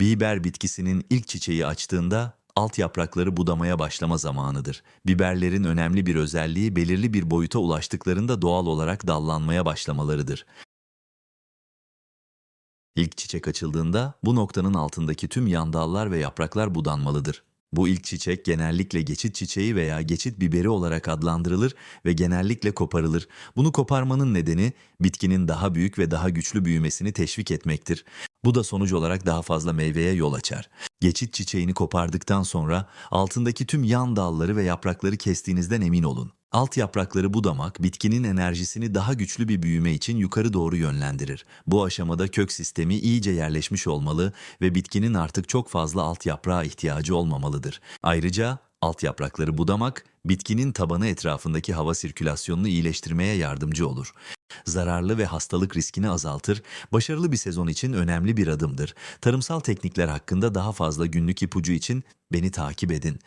Biber bitkisinin ilk çiçeği açtığında alt yaprakları budamaya başlama zamanıdır. Biberlerin önemli bir özelliği belirli bir boyuta ulaştıklarında doğal olarak dallanmaya başlamalarıdır. İlk çiçek açıldığında bu noktanın altındaki tüm yan dallar ve yapraklar budanmalıdır. Bu ilk çiçek genellikle geçit çiçeği veya geçit biberi olarak adlandırılır ve genellikle koparılır. Bunu koparmanın nedeni bitkinin daha büyük ve daha güçlü büyümesini teşvik etmektir. Bu da sonuç olarak daha fazla meyveye yol açar. Geçit çiçeğini kopardıktan sonra altındaki tüm yan dalları ve yaprakları kestiğinizden emin olun. Alt yaprakları budamak bitkinin enerjisini daha güçlü bir büyüme için yukarı doğru yönlendirir. Bu aşamada kök sistemi iyice yerleşmiş olmalı ve bitkinin artık çok fazla alt yaprağa ihtiyacı olmamalıdır. Ayrıca alt yaprakları budamak bitkinin tabanı etrafındaki hava sirkülasyonunu iyileştirmeye yardımcı olur. Zararlı ve hastalık riskini azaltır, başarılı bir sezon için önemli bir adımdır. Tarımsal teknikler hakkında daha fazla günlük ipucu için beni takip edin.